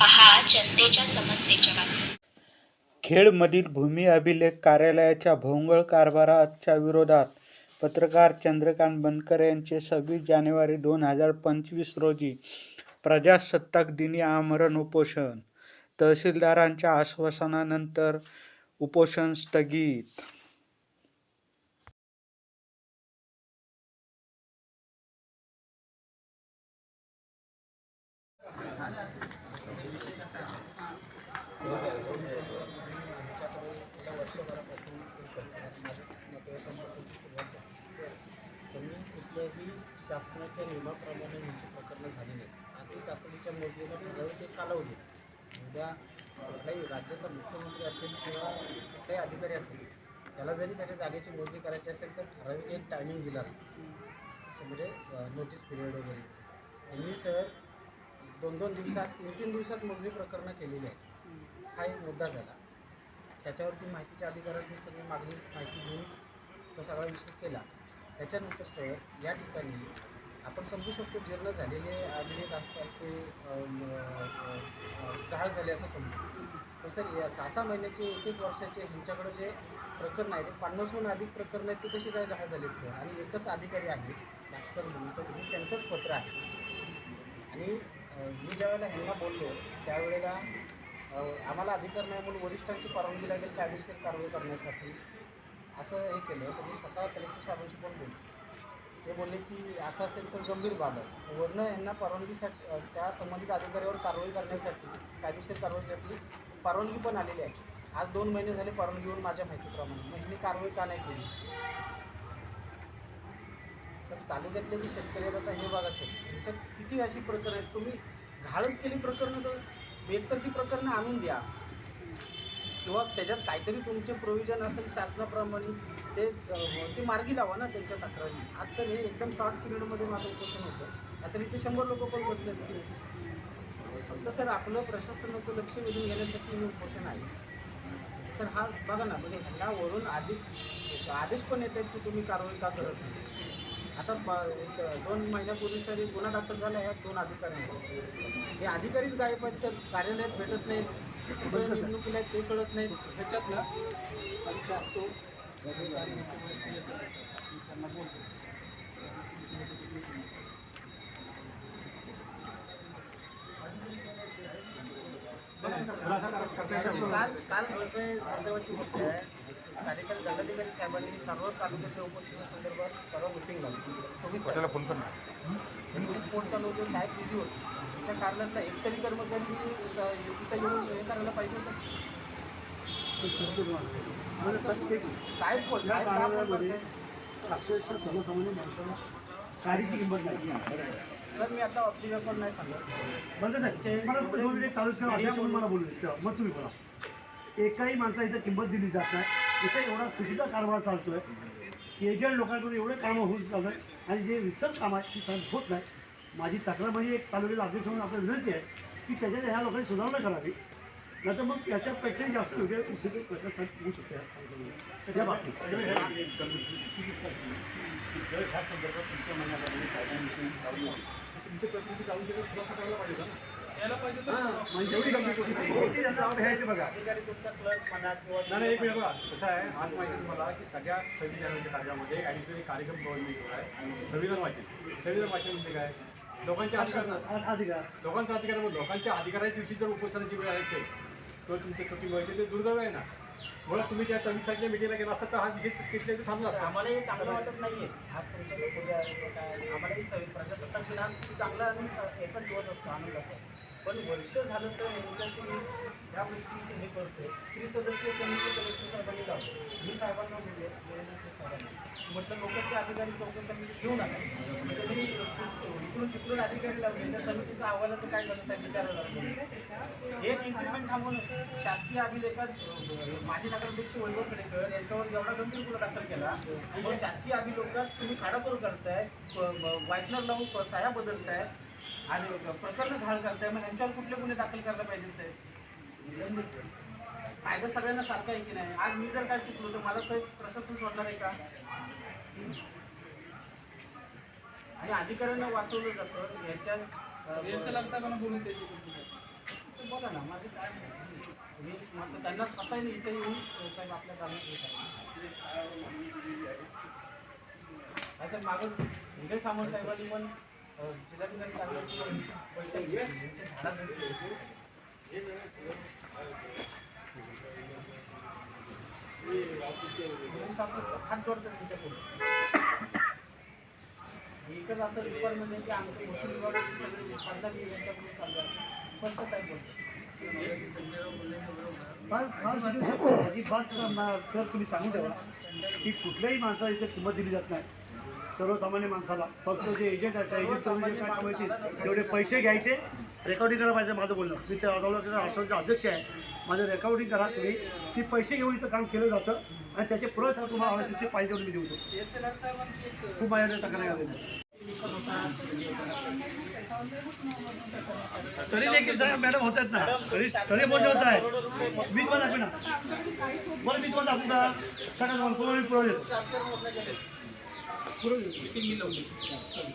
पहा जनतेच्या समस्येच्या बातम्या खेडमधील भूमी अभिलेख कार्यालयाच्या भोंगळ कारभाराच्या विरोधात पत्रकार चंद्रकांत बनकर यांचे सव्वीस जानेवारी दोन हजार पंचवीस रोजी प्रजासत्ताक दिनी आमरण उपोषण. तहसीलदारांच्या आश्वासनानंतर उपोषण स्थगित. शासनाच्या नियमाप्रमाणे ह्यांची प्रकरणं झाली नाहीत आणि तातडीच्या मोजणीला ठराविक एक कालावधी. उद्या कुठलाही राज्याचा मुख्यमंत्री असेल किंवा कुठलाही अधिकारी असेल त्याला जरी त्याच्या जागेची मोजणी करायची असेल तर ठराविक एक टायमिंग दिला असतो असं म्हणजे नोटीस पिरियड वगैरे. यांनी सर दोन दोन दिवसात तीन तीन दिवसात मोजणी प्रकरणं केलेली आहेत. हा एक मुद्दा झाला. त्याच्यावरती माहितीच्या अधिकाऱ्यांनी सगळी मागणी माहिती घेऊन तो सगळा विषय केला. त्याच्यानंतर सर या ठिकाणी आपण समजू शकतो जीर्ण झालेले अभिलेख असतात ते अम, गहाळ झाले असं समजू तर सर या सहा सहा महिन्याचे एक एक वर्षाचे ह्यांच्याकडे जे प्रकरण आहे ते पन्नासहून अधिक प्रकरण आहेत ते कसे काय गहाळ झालेत सर? आणि एकच अधिकारी आहे डॉक्टर म्हणून तर हे त्यांचंच पत्र आहे. आणि मी ज्यावेळेला ह्यांना बोललो त्यावेळेला आम्हाला अधिकार नाही म्हणून वरिष्ठांची परवानगी लागेल कायदेशीर कारवाई करण्यासाठी. असं हे केलं तर मी स्वतः कलेक्टर साहेबांशी पण बोललो. ते बोलले की असं असेल तर गंभीर बाब आहे. वरनं यांना परवानगीसाठी त्या संबंधित अधिकाऱ्यावर कारवाई करण्यासाठी कायदेशीर कारवाईसाठी परवानगी पण आलेली आहे. आज दोन महिने झाले परवानगी येऊन माझ्या माहितीप्रमाणे. मग ह्यांनी कारवाई का नाही केली? तर तालुक्यातले जे शेतकरी आहेत आता हे भाग असेल त्यांच्यात किती अशी प्रकरणं आहेत? तुम्ही घाळच केली प्रकरणं तर एकतर ती प्रकरणं आणून द्या. किंवा त्याच्यात काहीतरी तुमचे प्रोव्हिजन असेल शासनाप्रमाणे ते ते मार्गी लावा ना त्यांच्या तक्रारी. आज सर हे एकदम शॉर्ट पिरियडमध्ये माझं उपोषण होतं. आता इथे शंभर लोक पण बसले असतील? फक्त सर आपलं प्रशासनाचं लक्ष वेधून घेण्यासाठी मी उपोषण आहे. सर हा बघा ना म्हणजे ह्यावरून आधी आदेश पण येत आहेत की तुम्ही कारवाई का करत नाही? आता एक दोन महिन्यापूर्वी सर एक गुन्हा दाखल झाला आहे दोन अधिकाऱ्यांचा. हे अधिकारीच गायब आहेत सर. कार्यालयात भेटत नाहीत. कुठे निवडणुकीला ते कळत नाहीत त्याच्यात ना परीक्षा असतो त्यांना बोलतो काल काल दुर्दैवाची गोष्ट आहे कार्यकारी दंडाधिकारी साहेबांनी सर्व तालुक्याच्या उपोषणासंदर्भात परवा मिटिंग लावली चोवीस तारखेला फोन त्यांची स्पोर्ट चालू होते साहेब बिझी होते. त्याच्या कारणात एक तरी कर्मचारी स- तिथं येऊन हे करायला पाहिजे होतं. साहेब कोण? साहेब का बोलतात ते? अक्षरशः सर्वसामान्य माणसाला काडीची किंमत नाही. सर मी आता पण नाही सांगत. बरं का साहेब? मला दोन मिनिट बोलू मग तुम्ही बोला. एकाही माणसा इथं किंमत दिली जात नाही. इथं एवढा चुकीचा कारभार चालतोय एजंट लोकांकडून एवढे कामं होत चालत आहे आणि जे रिसर्च काम आहे ती सहन होत नाही. माझी तक्रार म्हणजे एक तालुक्याचा अध्यक्ष म्हणून आपल्याला विनंती आहे की त्याच्यात ह्या लोकांनी सुधारणा करावी. नाहीतर मग त्याच्यापेक्षाही जास्त योग्य उच्च प्रकार होऊ शकते या तालुक्यामध्ये. त्या बाबतीत. म्हणजे एवढी गंभीर गोष्ट आहे. किती त्याचा जबाब आहे ते बघा. अधिकारी तुमचा क्लर्क म्हणा किंवा नाही नाही, एक मिनिट बघा. कसं आहे आज माहिती आहे तुम्हाला की सगळ्या संविधानाच्या कार्यामध्ये ॲडिशनल कार्यक्रम गव्हर्नमेंट आहे. संविधान वाचन. संविधान वाचन म्हणजे काय? लोकांच्या अधिकार. आज अधिकार. लोकांचा अधिकार आहे, लोकांच्या अधिकाराच्या दिवशी जर उपोषणाची वेळ आहे असेल तर तुमच्या चुकी माहिती ते दुर्दैव आहे ना? म्हणून तुम्ही त्या चोवीस तारखेच्या मिटिंगला गेला असता तर हा विषय तिथल्या तिथे थांबला असता. आम्हाला हे चांगलं वाटत नाहीये. आज तुमच्या उद्या काय आम्हाला हे सवय प्रजासत्ताक दिन हा खूप चांगला आणि स- याचा दिवस असतो आनंदाचा. पण वर्ष झालं सर यांच्याशी मी या गोष्टीची हे करतोय. त्रिसदस्यीय समिती कलेक्टर साहेबांनी लावतो मी साहेबांना बोलले नरेंद्र सिंह साहेबांना. म्हटलं लोकांचे अधिकारी चौकशी समिती घेऊन आला त्यांनी इकडून तिकडून अधिकारी लावले. त्या समितीचा अहवालाचं काय झालं साहेब? विचारायला लागलं. एक इन्क्रीमेंट थांबवून शासकीय अभिलेखात माजी नगराध्यक्ष वैभव खेडेकर यांच्यावर एवढा गंभीर गुन्हा दाखल केला. मग शासकीय अभिलेखात तुम्ही खाडाखोर करताय वाईटनर लावून प- साया बदलताय. आणि प्रकरण घाळ करताय मग ह्यांच्यावर कुठले गुन्हे दाखल करायला पाहिजे साहेब? कायदा सगळ्यांना सारखा आहे की नाही? आज मी जर काय चुकलो तर मला साहेब प्रशासन सोडणार आहे का? आणि अधिकाऱ्यांना वाचवलं जातं साहेबांना बोलून बोला ना माझे काय. मी म्हटलं त्यांना स्वतः इथे येऊन साहेब आपल्या कामात येत आहे. असं मागं उदय सामंत साहेबांनी पण हात जोडतो त्यांच्याकडून एकच असं रिक्वायरमेंट आहे की आमच्या महसूल विभागाची सगळी पडदारी यांच्याकडून चालू असते स्पष्ट साहेब बोलतो फार फार म्हणजे अजिबात सर तुम्ही सांगू ठेवा की कुठल्याही माणसाला इथे किंमत दिली जात नाही. सर्वसामान्य माणसाला. फक्त जे एजंट असतात एजंट जे काय तेवढे पैसे घ्यायचे. रेकॉर्डिंग करा पाहिजे माझं बोलणं. मी त्या अदालताचा राष्ट्राचे अध्यक्ष आहे. माझं रेकॉर्डिंग करा तुम्ही. ती पैसे घेऊन इथं काम केलं जातं आणि त्याचे पुरस्कार तुम्हाला आवश्यक ते पाहिजे मी देऊ शकतो. खूप माझ्याकडे तक्रार आलेली तरी देखील साहेब मॅडम होत आहेत ना. तरी तरी बोलते होत आहे मी तुम्हाला दाखवी ना. बरं मी तुम्हाला दाखवू का सगळ्यात मला पुरवणी पुरवू देतो चार देतो